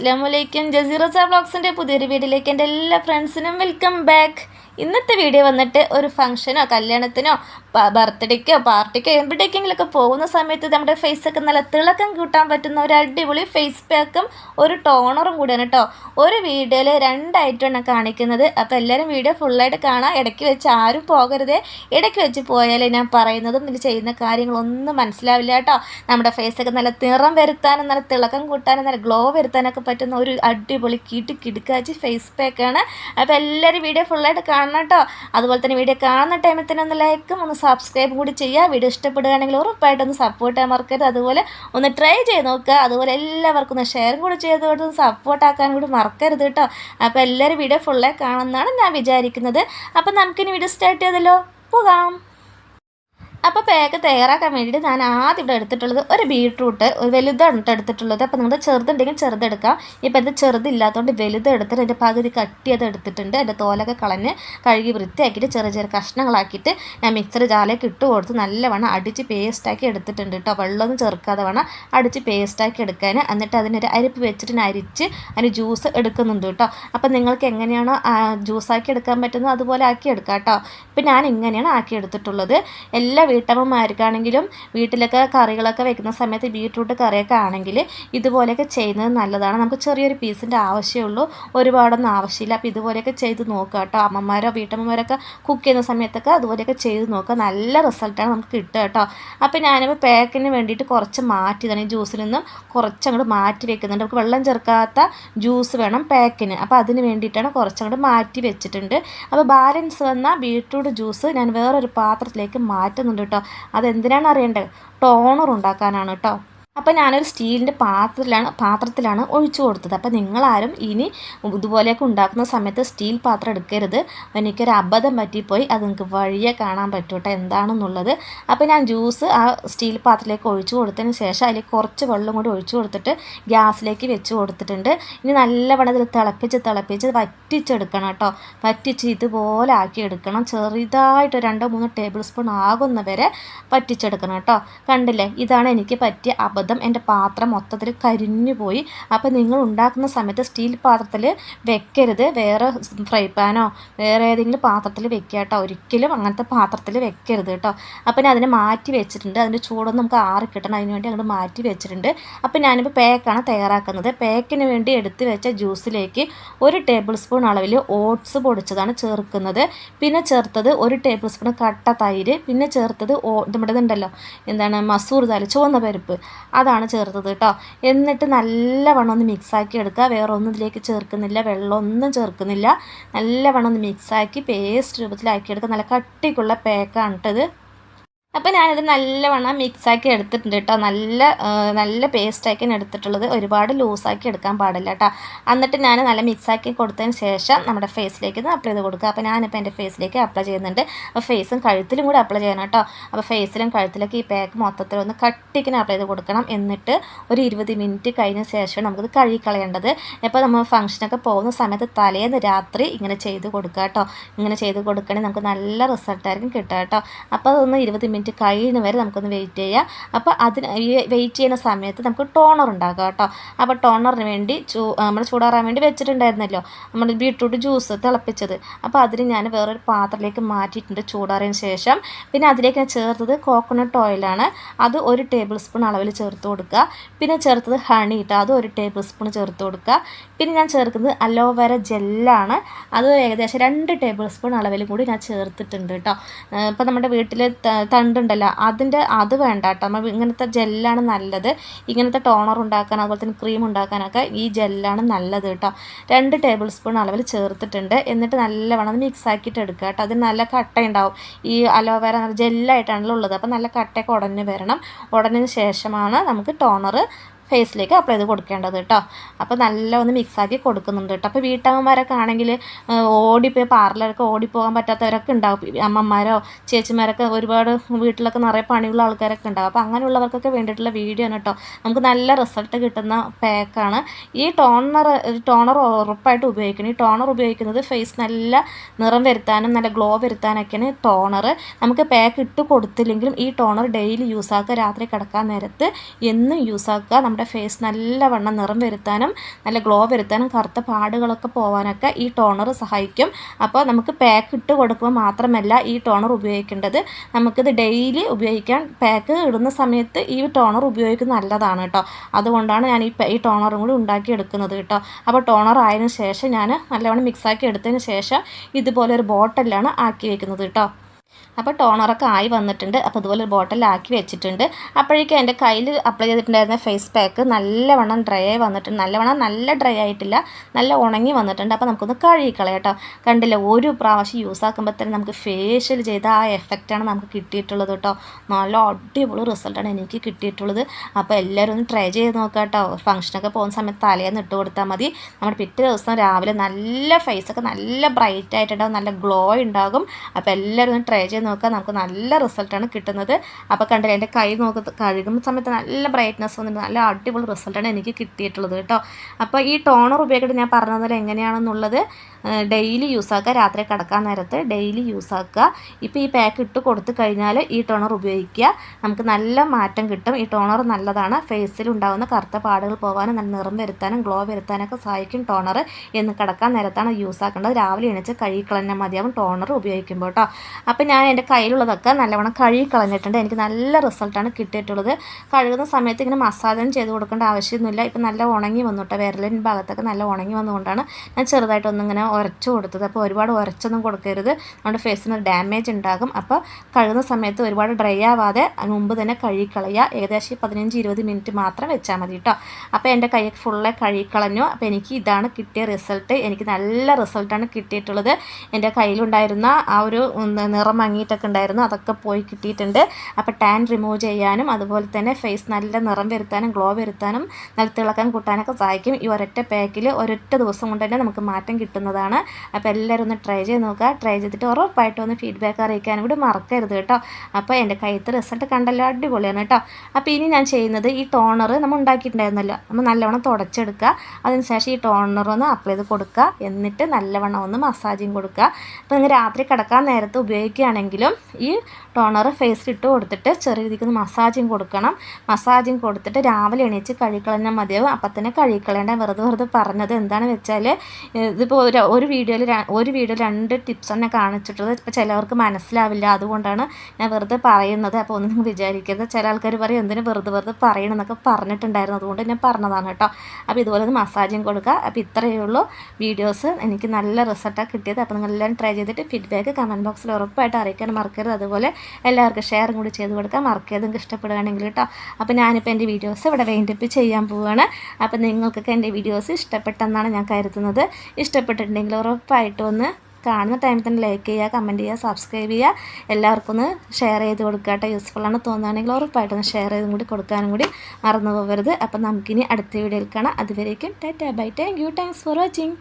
അസ്സാം വലൈക്കും ജസീറ ബ്ലോഗ്സിന്റെ പുതിയൊരു വീഡിയോയിലേക്ക് എന്റെ എല്ലാ ഫ്രണ്ട്സിനും വെൽക്കം ബാക്ക് ഇന്നത്തെ വീഡിയോ വന്നിട്ട് ഒരു ഫംഗ്ഷനോ കല്യാണത്തിനോ ബർത്ത്ഡേക്കോ പാർട്ടിക്കോ എവിടേക്കെങ്കിലൊക്കെ പോകുന്ന സമയത്ത് നമ്മുടെ ഫേസൊക്കെ നല്ല തിളക്കം കൂട്ടാൻ പറ്റുന്ന ഒരു അടിപൊളി ഫേസ് പാക്കും ഒരു ടോണറും കൂടിയാണ് കേട്ടോ ഒരു വീഡിയോയിൽ രണ്ടായിട്ടാണ് കാണിക്കുന്നത്. അപ്പോൾ എല്ലാവരും വീഡിയോ ഫുള്ളായിട്ട് കാണാം. ഇടയ്ക്ക് വെച്ച് ആരും പോകരുത്. ഇടയ്ക്ക് വെച്ച് പോയാലേ ഞാൻ പറയുന്നതും ഇതിൽ ചെയ്യുന്ന കാര്യങ്ങളൊന്നും മനസ്സിലാവില്ല കേട്ടോ നമ്മുടെ ഫേസൊക്കെ നല്ല നിറം വരുത്താനും നല്ല തിളക്കം കൂട്ടാനും നല്ല ഗ്ലോ വരുത്താനൊക്കെ പറ്റുന്ന ഒരു അടിപൊളി കിട്ടി കിടുക്കാച്ചി ഫേസ് പാക്കാണ്. അപ്പോൾ എല്ലാവരും വീഡിയോ ഫുള്ളായിട്ട് കാണണം കേട്ടോ അതുപോലെ തന്നെ വീഡിയോ കാണുന്ന ടൈമിൽ തന്നെ ഒന്ന് ലൈക്കും ഒന്ന് സബ്സ്ക്രൈബും കൂടി ചെയ്യുക. വീഡിയോ ഇഷ്ടപ്പെടുകയാണെങ്കിൽ ഉറപ്പായിട്ടൊന്ന് സപ്പോർട്ട് ചെയ്യാൻ മറക്കരുത്. അതുപോലെ ഒന്ന് ട്രൈ ചെയ്ത് നോക്കുക. അതുപോലെ എല്ലാവർക്കും ഒന്ന് ഷെയറും കൂടി ചെയ്ത് കൊടുത്ത് സപ്പോർട്ടാക്കാൻ കൂടി മറക്കരുത് കേട്ടോ. അപ്പോൾ എല്ലാവരും വീഡിയോ ഫുള്ളായി കാണുമെന്നാണ് ഞാൻ വിചാരിക്കുന്നത്. അപ്പോൾ നമുക്കിനി വീഡിയോ സ്റ്റാർട്ട് ചെയ്തല്ലോ. പോകാം. അപ്പോൾ പേക്ക് തയ്യാറാക്കാൻ വേണ്ടിയിട്ട് ഞാൻ ആദ്യം ഇവിടെ എടുത്തിട്ടുള്ളത് ഒരു ബീട്രൂട്ട് ഒരു വലുതാണ് കേട്ടോ എടുത്തിട്ടുള്ളത്. അപ്പോൾ നിങ്ങൾ ചെറുതുണ്ടെങ്കിൽ ചെറുതെടുക്കാം ഇപ്പോൾ ഇത് ചെറുതില്ലാത്തതുകൊണ്ട് വലുത് എടുത്തിട്ട് എന്റെ പകുതി കട്ടിയത് എടുത്തിട്ടുണ്ട്. എന്റെ തോലൊക്കെ കളഞ്ഞ് കഴുകി വൃത്തിയാക്കിയിട്ട് ചെറിയ ചെറിയ കഷ്ണങ്ങളാക്കിയിട്ട് ഞാൻ മിക്സർ ജാലേക്ക് ഇട്ട് കൊടുത്ത് നല്ലവണ്ണം അടിച്ച് പേസ്റ്റാക്കി എടുത്തിട്ടുണ്ട് കേട്ടോ. വെള്ളമൊന്നും ചേർക്കാതെ വേണം അടിച്ച് പേസ്റ്റാക്കി എടുക്കാൻ എന്നിട്ട് അതിനൊരു അരിപ്പ് വെച്ചിട്ട് അരിച്ച് അതിന് ജ്യൂസ് എടുക്കുന്നുണ്ട് കേട്ടോ. അപ്പോൾ നിങ്ങൾക്ക് എങ്ങനെയാണോ ജ്യൂസാക്കി എടുക്കാൻ പറ്റുന്നത് അതുപോലെ ആക്കി എടുക്കാം കേട്ടോ. ഇപ്പം ഞാൻ ഇങ്ങനെയാണ് ആക്കി എടുത്തിട്ടുള്ളത്. എല്ലാ വീട്ടമ്മമാർക്കാണെങ്കിലും വീട്ടിലൊക്കെ കറികളൊക്കെ വെക്കുന്ന സമയത്ത് ബീട്രൂട്ട് കറിയൊക്കെ ആണെങ്കിൽ ഇതുപോലെയൊക്കെ ചെയ്യുന്നത് നല്ലതാണ്. നമുക്ക് ചെറിയൊരു പീസിന്റെ ആവശ്യമുള്ളൂ. ഒരുപാടൊന്നും ആവശ്യമില്ല. അപ്പോൾ ഇതുപോലെയൊക്കെ ചെയ്ത് നോക്കുക കേട്ടോ. അമ്മമാരോ വീട്ടമ്മമാരൊക്കെ കുക്ക് ചെയ്യുന്ന സമയത്തൊക്കെ അതുപോലെയൊക്കെ ചെയ്ത് നോക്കുക. നല്ല റിസൾട്ടാണ് നമുക്ക് കിട്ടുക കേട്ടോ. അപ്പോൾ ഞാനിപ്പോൾ പാക്കിന് വേണ്ടിയിട്ട് കുറച്ച് മാറ്റി തന്നെ ഈ ജ്യൂസിൽ നിന്നും കുറച്ചങ്ങോട്ട് മാറ്റി വെക്കുന്നുണ്ട്. നമുക്ക് വെള്ളം ചേർക്കാത്ത ജ്യൂസ് വേണം പാക്കിന്. അപ്പോൾ അതിന് വേണ്ടിയിട്ടാണ് കുറച്ചങ്ങോട്ട് മാറ്റി വെച്ചിട്ടുണ്ട്. അപ്പോൾ ബാലൻസ് വന്ന ബീട്രൂട്ട് ജ്യൂസ് ഞാൻ വേറൊരു പാത്രത്തിലേക്ക് മാറ്റുന്നുണ്ട് കേട്ടോ അതെന്തിനാണ് അറിയേണ്ടത്? ടോണർ ഉണ്ടാക്കാനാണ് കേട്ടോ അപ്പോൾ ഞാനൊരു സ്റ്റീലിന്റെ പാത്രത്തിലാണ് പാത്രത്തിലാണ് ഒഴിച്ചു കൊടുത്തത്. അപ്പോൾ നിങ്ങളാരും ഇനി ഇതുപോലെയൊക്കെ ഉണ്ടാക്കുന്ന സമയത്ത് സ്റ്റീൽ പാത്രം എടുക്കരുത്. എനിക്കൊരു അബദ്ധം പറ്റിപ്പോയി. അത് നിങ്ങൾക്ക് വഴിയെ കാണാൻ പറ്റൂട്ടെ എന്താണെന്നുള്ളത്. അപ്പോൾ ഞാൻ ജ്യൂസ് ആ സ്റ്റീൽ പാത്രത്തിലേക്ക് ഒഴിച്ചു കൊടുത്തതിന് ശേഷം അതിൽ കുറച്ച് വെള്ളം കൂടി ഒഴിച്ചു കൊടുത്തിട്ട് ഗ്യാസിലേക്ക് വെച്ച് കൊടുത്തിട്ടുണ്ട്. ഇനി നല്ലവണ്ണം ഇതിൽ തിളപ്പിച്ച് തിളപ്പിച്ച് വറ്റിച്ചെടുക്കണം കേട്ടോ. വറ്റിച്ച് ഇതുപോലെ ആക്കി എടുക്കണം. ചെറുതായിട്ട് രണ്ടോ മൂന്നോ ടേബിൾ സ്പൂൺ ആകുന്നവരെ വറ്റിച്ചെടുക്കണം കേട്ടോ. കണ്ടില്ലേ? ഇതാണ് എനിക്ക് പറ്റിയ അബദ്ധം എന്റെ പാത്രം മൊത്തത്തിൽ കരിഞ്ഞു പോയി. അപ്പോൾ നിങ്ങൾ ഉണ്ടാക്കുന്ന സമയത്ത് സ്റ്റീൽ പാത്രത്തിൽ വെക്കരുത്. വേറെ ഫ്രൈ പാനോ വേറെ ഏതെങ്കിലും പാത്രത്തിൽ വെക്കുക കേട്ടോ. ഒരിക്കലും അങ്ങനത്തെ പാത്രത്തിൽ വെക്കരുത് കേട്ടോ. അപ്പോൾ ഞാൻ അതിനെ മാറ്റി വെച്ചിട്ടുണ്ട്. അതിന്റെ ചൂടൊന്നും നമുക്ക് ആറി കിട്ടണം. അതിന് വേണ്ടി അങ്ങോട്ട് മാറ്റി വെച്ചിട്ടുണ്ട്. അപ്പോൾ ഞാനിപ്പോൾ പേക്കാണ് തയ്യാറാക്കുന്നത്. പേക്കിന് വേണ്ടി എടുത്ത് വെച്ച ജ്യൂസിലേക്ക് ഒരു ടേബിൾ സ്പൂൺ അളവിൽ ഓട്സ് പൊടിച്ചതാണ് ചേർക്കുന്നത്. പിന്നെ ചേർത്തത് ഒരു ടേബിൾ സ്പൂൺ കട്ട തൈര്. പിന്നെ ചേർത്തത് ഓ നമ്മുടെ ഇതുണ്ടല്ലോ എന്താണ് മസൂർ ദാൽ ചുവന്ന പരിപ്പ്. അതാണ് ചേർത്തത് കേട്ടോ. എന്നിട്ട് നല്ലവണ്ണം ഒന്ന് മിക്സാക്കി എടുക്കുക. വേറെ ഒന്നും ഇതിലേക്ക് ചേർക്കുന്നില്ല. വെള്ളമൊന്നും ചേർക്കുന്നില്ല. നല്ലവണ്ണം ഒന്ന് മിക്സാക്കി പേസ്റ്റ് രൂപത്തിലാക്കി എടുക്കുക നല്ല കട്ടിക്കുള്ള പേക്കാണ് കേട്ടത് അപ്പോൾ ഞാനത് നല്ലവണ്ണം മിക്സാക്കി എടുത്തിട്ടുണ്ട് കേട്ടോ. നല്ല നല്ല പേസ്റ്റാക്കി എടുത്തിട്ടുള്ളത്. ഒരുപാട് ലൂസാക്കി എടുക്കാൻ പാടില്ല കേട്ടോ. എന്നിട്ട് ഞാൻ നല്ല മിക്സാക്കി കൊടുത്തതിന് ശേഷം നമ്മുടെ ഫേസിലേക്ക് അപ്ലൈ ചെയ്ത് കൊടുക്കുക. അപ്പോൾ ഞാനിപ്പോൾ എന്റെ ഫേസിലേക്ക് അപ്ലൈ ചെയ്യുന്നുണ്ട്. അപ്പോൾ ഫേസും കഴുത്തിലും കൂടി അപ്ലൈ ചെയ്യണം കേട്ടോ. അപ്പോൾ ഫേസിലും കഴുത്തിലൊക്കെ ഈ പാക്ക് മൊത്തത്തിൽ ഒന്ന് കട്ടിക്കിന് അപ്ലൈ ചെയ്ത് കൊടുക്കണം. എന്നിട്ട് ഒരു ഇരുപത് മിനിറ്റ് കഴിഞ്ഞ ശേഷം നമുക്കിത് കഴുകിക്കളയേണ്ടത്. ഇപ്പോൾ നമ്മൾ ഫംഗ്ഷനൊക്കെ പോകുന്ന സമയത്ത് തലേന്ന് രാത്രി ഇങ്ങനെ ചെയ്ത് കൊടുക്കുക കേട്ടോ. ഇങ്ങനെ ചെയ്ത് കൊടുക്കണമെങ്കിൽ നമുക്ക് നല്ല റിസൾട്ടായിരിക്കും കിട്ടുക കേട്ടോ. അപ്പോൾ അതൊന്ന് ഇരുപത് മിനിറ്റ് കഴിയുന്ന വരെ നമുക്കൊന്ന് വെയിറ്റ് ചെയ്യാം. അപ്പോൾ അതിന് വെയിറ്റ് ചെയ്യുന്ന സമയത്ത് നമുക്ക് ടോണർ ഉണ്ടാക്കാം കേട്ടോ. അപ്പോൾ ടോണറിന് വേണ്ടി ചൂ നമ്മൾ ചൂടാറാൻ വേണ്ടി വെച്ചിട്ടുണ്ടായിരുന്നല്ലോ. നമ്മൾ ബീട്രൂട്ട് ജ്യൂസ് തിളപ്പിച്ചത്. അപ്പോൾ അതിന് ഞാൻ വേറൊരു പാത്രത്തിലേക്ക് മാറ്റിയിട്ടുണ്ട് ചൂടാറിയതിന് ശേഷം. പിന്നെ അതിലേക്ക് ഞാൻ ചേർത്തത് കോക്കോനട്ട് ഓയിലാണ് അത് ഒരു ടേബിൾ സ്പൂൺ അളവിൽ ചേർത്ത് കൊടുക്കുക. പിന്നെ ചേർത്തത് ഹണി ഇട്ട് അത് ഒരു ടേബിൾ സ്പൂൺ ചേർത്ത് കൊടുക്കുക. പിന്നെ ഞാൻ ചേർക്കുന്നത് അലോവേര ജെല്ലാണ് അത് ഏകദേശം രണ്ട് ടേബിൾ സ്പൂൺ അളവിൽ കൂടി ഞാൻ ചേർത്തിട്ടുണ്ട് കേട്ടോ. ഇപ്പോൾ നമ്മുടെ വീട്ടിൽ തണ്ടുണ്ടല്ലോ അതിന്റെ അത് വേണ്ട കേട്ടോ നമ്മൾ ഇങ്ങനത്തെ ജെല്ലാണ് നല്ലത്. ഇങ്ങനത്തെ ടോണർ ഉണ്ടാക്കാൻ അതുപോലെ തന്നെ ക്രീം ഉണ്ടാക്കാനൊക്കെ ഈ ജെല്ലാണ് നല്ലത് കേട്ടോ. രണ്ട് ടേബിൾ സ്പൂൺ അളവിൽ ചേർത്തിട്ടുണ്ട്. എന്നിട്ട് നല്ലവണ്ണം മിക്സ് ആക്കിയിട്ട് എടുക്കുക കേട്ടോ. അതിന് നല്ല കട്ടയുണ്ടാവും. ഈ അലോവേര ജെല്ലായിട്ടാണല്ലോ ഉള്ളത്. അപ്പോൾ നല്ല കട്ടയൊക്കെ ഉടഞ്ഞ് വരണം. ഉടഞ്ഞതിന് ശേഷമാണ് നമുക്ക് ടോണർ ഫേസിലേക്ക് അപ്ലൈ ചെയ്ത് കൊടുക്കേണ്ടത് കേട്ടോ. അപ്പോൾ നല്ല ഒന്ന് മിക്സാക്കി കൊടുക്കുന്നുണ്ട് കേട്ടോ. അപ്പോൾ വീട്ടമ്മമാരൊക്കെ ആണെങ്കിൽ ഓടിപ്പോയി പാർലറൊക്കെ ഓടിപ്പോകാൻ പറ്റാത്തവരൊക്കെ ഉണ്ടാവും. അമ്മമാരോ ചേച്ചിമാരൊക്കെ ഒരുപാട് വീട്ടിലൊക്കെ നിറയെ പണിയുള്ള ആൾക്കാരൊക്കെ ഉണ്ടാവും. അപ്പോൾ അങ്ങനെയുള്ളവർക്കൊക്കെ വേണ്ടിയിട്ടുള്ള വീഡിയോ ആണ് കേട്ടോ. നമുക്ക് നല്ല റിസൾട്ട് കിട്ടുന്ന പാക്കാണ് ഈ ടോണർ ടോണർ ഉറപ്പായിട്ട് ഉപയോഗിക്കണം. ഈ ടോണർ ഉപയോഗിക്കുന്നത് ഫേസ് നല്ല നിറം വരുത്താനും നല്ല ഗ്ലോ വരുത്താനൊക്കെയാണ് ടോണർ നമുക്ക് പാക്ക് ഇട്ട് കൊടുത്തില്ലെങ്കിലും ഈ ടോണർ ഡെയിലി യൂസ് ആക്കുക രാത്രി കിടക്കാൻ നേരത്ത് എന്നും യൂസ് ആക്കുക. നമ്മുടെ നമ്മുടെ ഫേസ് നല്ലവണ്ണം നിറം വരുത്താനും നല്ല ഗ്ലോ വരുത്താനും കറുത്ത പാടുകളൊക്കെ പോകാനൊക്കെ ഈ ടോണർ സഹായിക്കും. അപ്പോൾ നമുക്ക് പാക്ക് ഇട്ട് കൊടുക്കുമ്പോൾ മാത്രമല്ല ഈ ടോണർ ഉപയോഗിക്കേണ്ടത്. നമുക്കിത് ഡെയിലി ഉപയോഗിക്കാൻ പാക്ക് ഇടുന്ന സമയത്ത് ഈ ടോണർ ഉപയോഗിക്കുന്നത് നല്ലതാണ് കേട്ടോ. അതുകൊണ്ടാണ് ഞാൻ ഈ ഈ ടോണറും കൂടി ഉണ്ടാക്കി എടുക്കുന്നത് കേട്ടോ. അപ്പോൾ ടോണർ ആയതിനു ശേഷം ഞാൻ നല്ലവണ്ണം മിക്സാക്കി എടുത്തതിന് ശേഷം ഇതുപോലെ ഒരു ബോട്ടലാണ് ആക്കി വെക്കുന്നത് കേട്ടോ. അപ്പോൾ ടോണറൊക്കെ ആയി വന്നിട്ടുണ്ട്. അപ്പോൾ ഇതുപോലെ ഒരു ബോട്ടിലാക്കി വെച്ചിട്ടുണ്ട്. അപ്പോഴേക്കും എന്റെ കയ്യിൽ അപ്ലൈ ചെയ്തിട്ടുണ്ടായിരുന്ന ഫേസ് പാക്ക് നല്ലവണ്ണം ഡ്രൈ ആയി വന്നിട്ടുണ്ട്. നല്ലവണ്ണം നല്ല ഡ്രൈ ആയിട്ടില്ല. നല്ല ഉണങ്ങി വന്നിട്ടുണ്ട്. അപ്പോൾ നമുക്കൊന്ന് കഴുകിക്കളയാം കേട്ടോ. കണ്ടില്ല ഒരു പ്രാവശ്യം യൂസ് ആക്കുമ്പോൾ തന്നെ നമുക്ക് ഫേഷ്യൽ ചെയ്ത ആ എഫക്റ്റാണ് നമുക്ക് കിട്ടിയിട്ടുള്ളത് കേട്ടോ. നല്ല അടിപൊളി റിസൾട്ടാണ് എനിക്ക് കിട്ടിയിട്ടുള്ളത്. അപ്പോൾ എല്ലാവരും ഒന്ന് ട്രൈ ചെയ്ത് നോക്കാം കേട്ടോ. ഫംഗ്ഷനൊക്കെ പോകുന്ന സമയത്ത് തലേന്ന് ഇട്ട് കൊടുത്താൽ മതി. നമ്മുടെ പിറ്റേ ദിവസം രാവിലെ നല്ല ഫേസൊക്കെ നല്ല ബ്രൈറ്റ് ആയിട്ടുണ്ടാകും നല്ല ഗ്ലോ ഉണ്ടാകും. അപ്പോൾ എല്ലാവരും ഒന്ന് ട്രൈ ചെയ്ത് നോക്കുക. നമുക്ക് നല്ല റിസൾട്ടാണ് കിട്ടുന്നത്. അപ്പോൾ കണ്ടില്ല എന്റെ കൈ നോക്കി കഴുകുന്ന സമയത്ത് നല്ല ബ്രൈറ്റ്നസ് വന്നിട്ട് നല്ല അടിപൊളി റിസൾട്ടാണ് എനിക്ക് കിട്ടിയിട്ടുള്ളത് കേട്ടോ. അപ്പോൾ ഈ ടോണർ ഉപയോഗിച്ചിട്ട് ഞാൻ പറഞ്ഞതുപോലെ എങ്ങനെയാണെന്നുള്ളത് ഡെയിലി യൂസ് ആക്കുക രാത്രി കിടക്കാൻ നേരത്ത് ഡെയിലി യൂസ് ആക്കുക. ഇപ്പോൾ ഈ പാക്ക് ഇട്ട് കൊടുത്തു കഴിഞ്ഞാൽ ഈ ടോണർ ഉപയോഗിക്കുക. നമുക്ക് നല്ല മാറ്റം കിട്ടും. ഈ ടോണർ നല്ലതാണ്. ഫേസിൽ ഉണ്ടാകുന്ന കറുത്ത പാടുകൾ പോകാനും നല്ല നിറം വരുത്താനും ഗ്ലോ വരുത്താനൊക്കെ സഹായിക്കും ടോണർ എന്ന് കിടക്കാൻ നേരത്താണ് യൂസ് ആക്കേണ്ടത്. രാവിലെ എണീച്ച് കഴുകിക്കളഞ്ഞാൽ മതിയാവും ടോണർ ഉപയോഗിക്കുമ്പോൾ കേട്ടോ. അപ്പോൾ ഞാൻ എന്റെ കയ്യിലുള്ളതൊക്കെ നല്ലവണ്ണം കഴുകി കളഞ്ഞിട്ടുണ്ട് എനിക്ക് നല്ല റിസൾട്ടാണ് കിട്ടിയിട്ടുള്ളത്. കഴുകുന്ന സമയത്ത് ഇങ്ങനെ മസാജൊന്നും ചെയ്ത് കൊടുക്കേണ്ട ആവശ്യമൊന്നുമില്ല. ഇപ്പം നല്ല ഉണങ്ങി വന്നു കേട്ടോ വിരലിൻ ഭാഗത്തൊക്കെ നല്ല ഉണങ്ങി വന്നുകൊണ്ടാണ് ഞാൻ ചെറുതായിട്ടൊന്നിങ്ങനെ ഉരച്ചു കൊടുത്തത്. അപ്പോൾ ഒരുപാട് ഉരച്ചൊന്നും കൊടുക്കരുത്. നമ്മുടെ ഫേസിന് ഡാമേജ് ഉണ്ടാകും. അപ്പോൾ കഴുകുന്ന സമയത്ത് ഒരുപാട് ഡ്രൈ ആവാതെ മുമ്പ് തന്നെ കഴുകിക്കളയുക. ഏകദേശം പതിനഞ്ച് ഇരുപത് മിനിറ്റ് മാത്രം വെച്ചാൽ മതി കേട്ടോ അപ്പോൾ എന്റെ കൈ ഫുള്ളെ കഴുകിക്കളഞ്ഞു. അപ്പോൾ എനിക്ക് ഇതാണ് കിട്ടിയ റിസൾട്ട് എനിക്ക് നല്ല റിസൾട്ടാണ് കിട്ടിയിട്ടുള്ളത്. എന്റെ കയ്യിലുണ്ടായിരുന്ന ആ ഒരു നിറം മങ്ങിയിട്ടൊക്കെ ഉണ്ടായിരുന്നു. അതൊക്കെ പോയി കിട്ടിയിട്ടുണ്ട്. അപ്പോൾ ടാൻ റിമൂവ് ചെയ്യാനും അതുപോലെ തന്നെ ഫേസ് നല്ല നിറം വരുത്താനും ഗ്ലോ വരുത്താനും നല്ല തിളക്കം കൂട്ടാനൊക്കെ സഹായിക്കും. ഈ ഒരൊറ്റ പാക്കിൽ ഒരൊറ്റ ദിവസം കൊണ്ട് തന്നെ നമുക്ക് മാറ്റം കിട്ടുന്നതാണ്. അപ്പോൾ എല്ലാവരും ഒന്ന് ട്രൈ ചെയ്ത് നോക്കുക. ട്രൈ ചെയ്തിട്ട് ഉറപ്പായിട്ട് ഒന്ന് ഫീഡ്ബാക്ക് അറിയിക്കാനും കൂടി മറക്കരുത് കേട്ടോ. അപ്പോൾ എന്റെ കയ്യത്ത് റിസൾട്ട് കണ്ടല്ലോ അടിപൊളിയാണ് കേട്ടോ. അപ്പോൾ ഇനി ഞാൻ ചെയ്യുന്നത് ഈ ടോണർ നമ്മൾ ഉണ്ടാക്കിയിട്ടുണ്ടായിരുന്നല്ലോ. നമ്മൾ നല്ലവണ്ണം തുടച്ചെടുക്കുക. അതിനുശേഷം ഈ ടോണർ ഒന്ന് അപ്ലൈ ചെയ്ത് കൊടുക്കുക. എന്നിട്ട് നല്ലവണ്ണം ഒന്ന് മസാജിങ് കൊടുക്കുക. അപ്പോൾ നിങ്ങൾ രാത്രി കിടക്കാൻ നേരത്ത് ഉപയോഗിക്കുകയാണെങ്കിലും ഈ ടോണർ ഫേസിൽ ഇട്ട് കൊടുത്തിട്ട് ചെറിയ രീതിക്ക് മസാജിങ് കൊടുക്കണം. മസാജും കൊടുത്തിട്ട് രാവിലെ എണീച്ച് കഴുകിക്കളഞ്ഞാൽ മതിയാവും. അപ്പം തന്നെ കഴുകിക്കളയേണ്ട. വെറുതെ വെറുതെ പറഞ്ഞത് എന്താണ് വെച്ചാൽ ഇതിപ്പോൾ ഒരു ഒരു വീഡിയോയിൽ ഒരു വീഡിയോ രണ്ട് ടിപ്സ് തന്നെ കാണിച്ചിട്ടുള്ളത് ഇപ്പോൾ ചിലവർക്ക് മനസ്സിലാവില്ല. അതുകൊണ്ടാണ് ഞാൻ വെറുതെ പറയുന്നത്. അപ്പോൾ ഒന്നും വിചാരിക്കരുത്. ചില ആൾക്കാർ പറയും എന്തിനു വെറുതെ വെറുതെ പറയണമെന്നൊക്കെ പറഞ്ഞിട്ടുണ്ടായിരുന്നു. അതുകൊണ്ട് ഞാൻ പറഞ്ഞതാണ് കേട്ടോ. അപ്പോൾ ഇതുപോലെ ഒന്ന് മസാജിങ് കൊടുക്കുക അപ്പോൾ ഇത്രയേ ഉള്ളൂ വീഡിയോസ്. എനിക്ക് നല്ല റിസൾട്ടാണ് കിട്ടിയത്. അപ്പോൾ നിങ്ങളെല്ലാം ട്രൈ ചെയ്തിട്ട് ഫീഡ്ബാക്ക് കമന്റ് ബോക്സിൽ ഉറപ്പായിട്ട് അറിയിക്കാൻ മറക്കരുത്. അതുപോലെ എല്ലാവർക്കും ഷെയറും കൂടി ചെയ്ത് കൊടുക്കാം മറക്കരുത്. നിങ്ങൾക്ക് ഇഷ്ടപ്പെടുകയാണെങ്കിൽ കേട്ടോ. അപ്പോൾ ഞാനിപ്പോൾ എന്റെ വീഡിയോസ് ഇവിടെ വേണ്ടിപ്പ് ചെയ്യാൻ പോവുകയാണ്. അപ്പോൾ നിങ്ങൾക്കൊക്കെ എന്റെ വീഡിയോസ് ഇഷ്ടപ്പെട്ടെന്നാണ് ഞാൻ കരുതുന്നത്. ഇഷ്ടപ്പെട്ടിട്ടുണ്ടെങ്കിൽ ഉറപ്പായിട്ടും ഒന്ന് കാണുന്ന ടൈമിൽ തന്നെ ലൈക്ക് ചെയ്യുക കമന്റ് ചെയ്യുക സബ്സ്ക്രൈബ് ചെയ്യുക. എല്ലാവർക്കും ഒന്ന് ഷെയർ ചെയ്ത് കൊടുക്കുക കേട്ടോ. യൂസ്ഫുള്ളാണ് തോന്നുകയാണെങ്കിൽ ഉറപ്പായിട്ടൊന്ന് ഷെയർ ചെയ്തും കൂടി കൊടുക്കാനും കൂടി മറന്നു പോകരുത്. അപ്പം നമുക്കിനി അടുത്ത വീഡിയോയിൽ കാണാം. അതുവരേക്കും tata. Bye. Thank you. Thanks for watching.